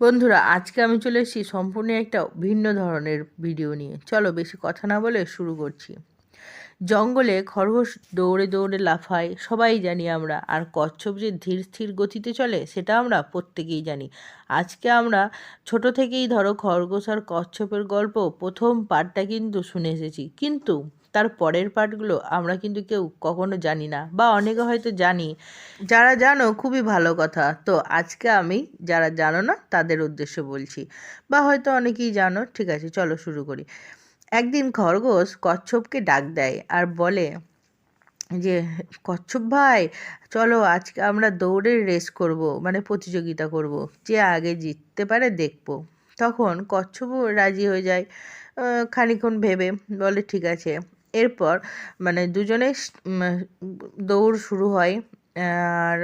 বন্ধুরা, আজকে আমি চলে এসেছি সম্পূর্ণ একটা ভিন্ন ধরনের ভিডিও নিয়ে। চলো বেশি কথা না বলে শুরু করছি। জঙ্গলে খরগোশ দৌড়ে দৌড়ে লাফায়, সবাই জানি আমরা। আর কচ্ছপ যে ধীর স্থির গতিতে চলে, সেটা আমরা প্রত্যেকেই জানি। আজকে আমরা ছোট থেকেই ধরো খরগোশ আর কচ্ছপের গল্প প্রথম পার্টটা কিন্তু শুনে এসেছি। কিন্তু তার পরের পার্টগুলো আমরা কিন্তু কেউ কখনো জানি না বা অনেকে হয়তো জানি। যারা জানো খুবই ভালো কথা। তো আজকে আমি যারা জানো না তাদের উদ্দেশ্য বলছি। বা হয়তো অনেকেই জানো ঠিক আছে চলো শুরু করি। একদিন খরগোশ কচ্ছপকে ডাক দেয় আর বলে যে কচ্ছপ ভাই চলো আজকে আমরা দৌড়ের রেস করব মানে প্রতিযোগিতা করব যে আগে জিততে পারে দেখব। তখন কচ্ছপও রাজি হয়ে যায়। আহ, খানিকক্ষণ ভেবে বলে ঠিক আছে এরপর মানে দুজনে দৌড় শুরু হয়। আর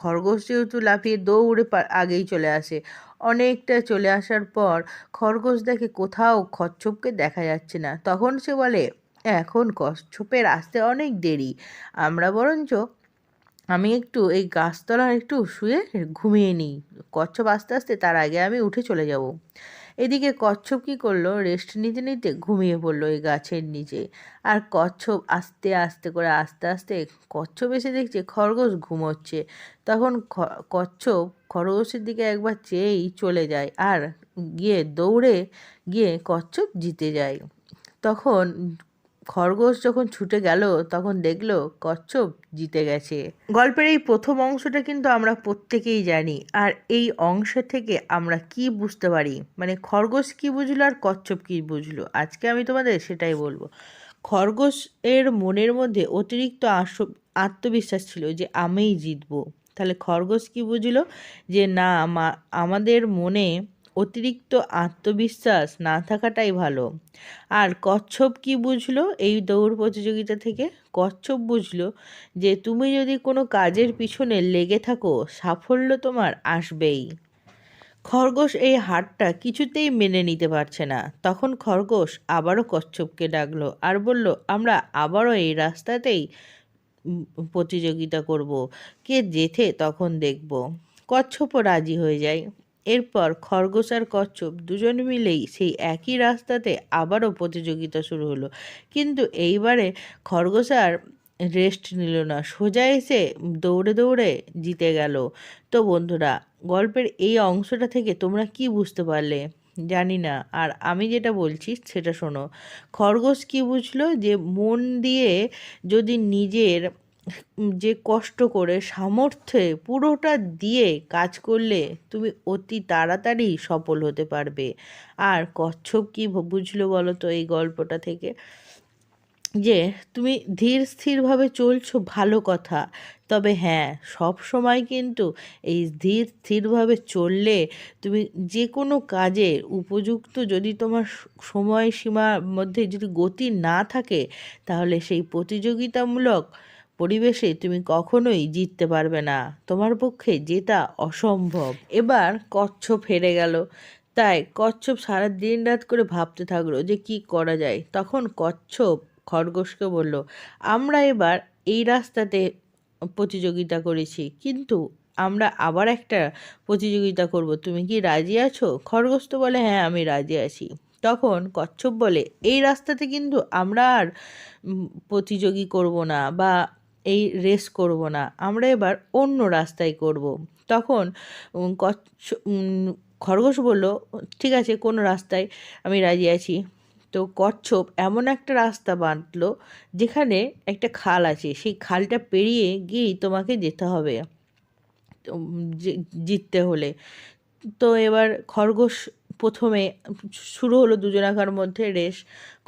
খরগোশ যেহেতু লাফিয়ে দৌড়ে আগেই চলে আসে। অনেকটা চলে আসার পর খরগোশ দেখে কোথাও খচ্ছপকে দেখা যাচ্ছে না। তখন সে বলে, এখন কচ্ছপের আসতে অনেক দেরি। আমরা বরঞ্চ আমি একটু এই গাছতলায় একটু শুয়ে ঘুমিয়ে নিই। কচ্ছপ আস্তে আস্তে তার আগে আমি উঠে চলে যাব। এদিকে কচ্ছপ কী করল? রেস্ট নিতে নিতে ঘুমিয়ে পড়ল এই গাছের নিচে। আর কচ্ছপ আস্তে আস্তে করে, আস্তে আস্তে কচ্ছপ এসে দেখছে খরগোশ ঘুমোচ্ছে। তখন কচ্ছপ খরগোশের দিকে একবার চেয়েই চলে যায় আর গিয়ে দৌড়ে গিয়ে কচ্ছপ জিতে যায়। তখন খরগোশ যখন ছুটে গেল, তখন দেখল কচ্ছপ জিতে গেছে। গল্পের এই প্রথম অংশটা কিন্তু আমরা প্রত্যেকেই জানি, আর এই অংশ থেকে আমরা কি বুঝতে পারি? মানে খরগোশ কি বুঝলো আর কচ্ছপ কি বুঝলো? আজকে আমি তোমাদের সেটাই বলব। খরগোশ এর মনের মধ্যে অতিরিক্ত আত্মবিশ্বাস ছিল যে আমিই জিতবো। তাহলে খরগোশ কি বুঝলো? যে না, আমা- আমাদের মনে অতিরিক্ত আত্মবিশ্বাস না থাকাটাই ভালো। আর কচ্ছপ কি বুঝলো? এই দৌড় প্রতিযোগিতা থেকে কচ্ছপ বুঝলো যে তুমি যদি কোনো কাজের পিছনে লেগে থাকো, সাফল্য তোমার আসবেই। খরগোশ এই হারটা কিছুতেই মেনে নিতে পারছে না। তখন খরগোশ আবারও কচ্ছপকে ডাকলো আর বলল, আমরা আবারও এই রাস্তাতেই প্রতিযোগিতা করব। কে জেঠে তখন দেখব। কচ্ছপও রাজি হয়ে যায়। এরপর খরগোশ আর কচ্ছপ দুজন মিলেই সেই একই রাস্তাতে আবারও প্রতিযোগিতা শুরু হলো। কিন্তু এইবারে খরগোশ আর রেস্ট নিল না। সোজা এসে দৌড়ে দৌড়ে জিতে গেল। তো বন্ধুরা, গল্পের এই অংশটা থেকে তোমরা কি বুঝতে পারলে? জানি না। আর আমি যেটা বলছি সেটা শোনো। খরগোশ কি বুঝলো? যে মন দিয়ে যদি নিজের যে কষ্ট করে সামর্থ্যে পুরোটা দিয়ে কাজ করলে তুমি অতি তাড়াতাড়ি সফল হতে পারবে। আর কচ্ছপ কি বুঝলো বলো তো এই গল্পটা থেকে? যে তুমি ধীর স্থিরভাবে চলছো ভালো কথা, তবে হ্যাঁ সব সময় কিন্তু এই ধীর স্থিরভাবে চললে তুমি যে কোনো কাজের উপযুক্ত যদি তোমার সময়সীমার মধ্যে যদি গতি না থাকে, তাহলে সেই প্রতিযোগিতামূলক পরিবেশে তুমি কখনোই জিততে পারবে না। তোমার পক্ষে জেতা অসম্ভব। এবার কচ্ছপ হেরে গেল। তাই কচ্ছপ সারা দিন রাত করে ভাবতে থাকল যে কি করা যায়। তখন কচ্ছপ খরগোশকে বলল, আমরা এবার এই রাস্তাতে প্রতিযোগিতা করেছি, কিন্তু আমরা আবার একটা প্রতিযোগিতা করব। তুমি কি রাজি আছো? খরগোশ তো বলে হ্যাঁ আমি রাজি আছি। তখন কচ্ছপ বলে, এই রাস্তাতে কিন্তু আমরা আর প্রতিযোগী করব না বা এই রেস করব না, আমরা এবার অন্য রাস্তায় করব। তখন কচ্ছ খরগোশ বলল, ঠিক আছে, কোন রাস্তায় আমি রাজি আছি। তো কচ্ছপ এমন একটা রাস্তা বাঁধলো, যেখানে একটা খাল আছে, সেই খালটা পেরিয়ে গিয়েই তোমাকে যেতে হবে জিততে হলে। তো এবার খরগোশ প্রথমে শুরু হলো দুজনাকার মধ্যে রেস।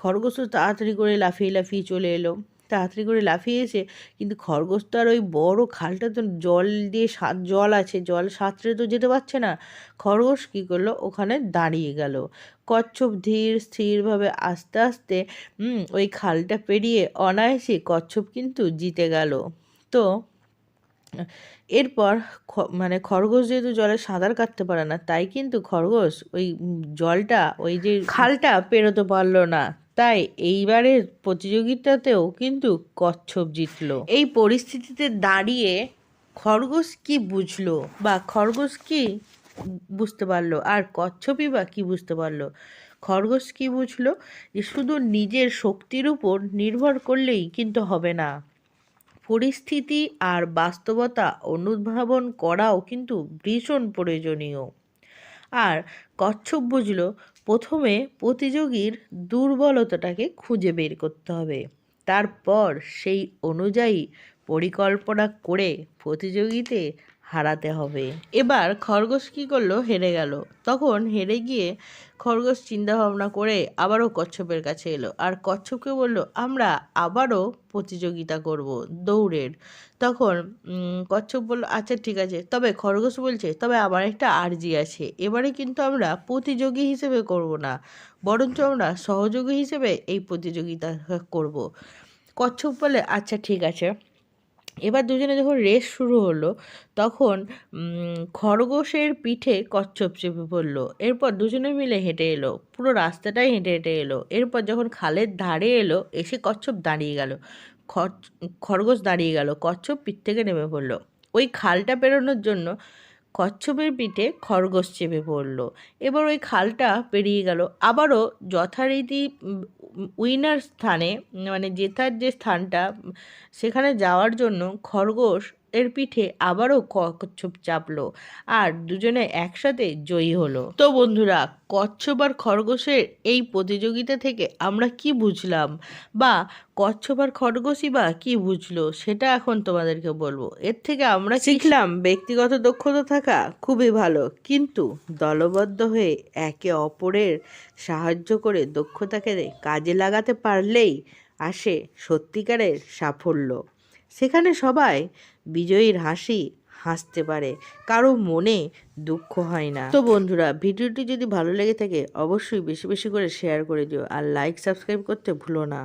খরগোশ তো তাড়াতাড়ি করে লাফিয়ে লাফিয়ে চলে এলো। তাড়াতাড়ি করে লাফিয়ে এসে কিন্তু খরগোশ তো আর ওই বড় খালটা তো জল দিয়ে সাত জল আছে, জল সাঁতরে তো যেতে পারছে না। খরগোশ কী করল? ওখানে দাঁড়িয়ে গেল। কচ্ছপ ধীর স্থিরভাবে আস্তে আস্তে ওই খালটা পেরিয়ে অনায়াসে কচ্ছপ কিন্তু জিতে গেল। তো, এরপর মানে খরগোশ যেহেতু জলে সাঁতার কাটতে পারে না, তাই কিন্তু খরগোশ ওই জলটা, ওই যে খালটা পেরোতে পারল না। তাই এইবারের প্রতিযোগিতাতেও কিন্তু কচ্ছপ জিতলো। এই পরিস্থিতিতে দাঁড়িয়ে খরগোশ কি বুঝলো বা খরগোশ কি বুঝতে পারল আর কচ্ছপই বা কী বুঝতে পারল? খরগোশ কী বুঝলো? যে শুধু নিজের শক্তির উপর নির্ভর করলেই কিন্তু হবে না। পরিস্থিতি আর বাস্তবতা অনুধাবন করাও কিন্তু ভীষণ প্রয়োজনীয়। আর কচ্ছপ বুঝল প্রথমে প্রতিযোগীর দুর্বলতাটাকে খুঁজে বের করতে হবে। তারপর সেই অনুযায়ী পরিকল্পনা করে প্রতিযোগিতে হারাতে হবে। এবার খরগোশ কী করল? হেরে গেল। তখন হেরে গিয়ে খরগোশ চিন্তা ভাবনা করে আবারও কচ্ছপের কাছে এলো। আর কচ্ছপকে বলল, আমরা আবারও প্রতিযোগিতা করব দৌড়ের। তখন কচ্ছপ বলল আচ্ছা ঠিক আছে। তবে খরগোশ বলছে, তবে আমার একটা আর্জি আছে। এবারে কিন্তু আমরা প্রতিযোগী হিসেবে করব না, বরঞ্চ আমরা সহযোগী হিসেবে এই প্রতিযোগিতা করব। কচ্ছপ বলে আচ্ছা ঠিক আছে। এবার দুজনে যখন রেস শুরু হলো, তখন খরগোশের পিঠে কচ্ছপ চেপে পড়ল। এরপর দুজনে মিলে হেঁটে এলো, পুরো রাস্তাটাই হেঁটে হেঁটে এলো। এরপর যখন খালের ধারে এলো, এসে কচ্ছপ দাঁড়িয়ে গেল। খর- খরগোশ দাঁড়িয়ে গেল, কচ্ছপ পিঠ থেকে নেমে পড়ল। ওই খালটা পেরোনোর জন্য কচ্ছপের পিঠে খরগোশ চেপে পড়ল। এবার ওই খালটা পেরিয়ে গেল। আবারও যথারীতি উইনার স্থানে মানে জেতার যে স্থানটা, সেখানে যাওয়ার জন্য খরগোশ এর পিঠে আবারও কচ্ছপ চাপলো আর দুজনে একসাথে জয়ী হলো। তো বন্ধুরা, কচ্ছপ আর খরগোশের এই প্রতিযোগিতা থেকে আমরা কি বুঝলাম? বা কচ্ছপ আর খরগোশই বা কি বুঝলো? সেটা এখন তোমাদেরকে বলব। এর থেকে আমরা শিখলাম? ব্যক্তিগত দক্ষতা থাকা খুবই ভালো, কিন্তু দলবদ্ধ হয়ে একে অপরের সাহায্য করে দক্ষতাকে কাজে লাগাতে পারলেই আসে সত্যিকারের সাফল্য। সেখানে সবাই বিজয়ীর হাসি হাসতে পারে। কারও মনে দুঃখ হয় না। তো বন্ধুরা, ভিডিওটি যদি ভালো লেগে থাকে, অবশ্যই বেশি বেশি করে শেয়ার করে দিও। আর লাইক সাবস্ক্রাইব করতে ভুলো না।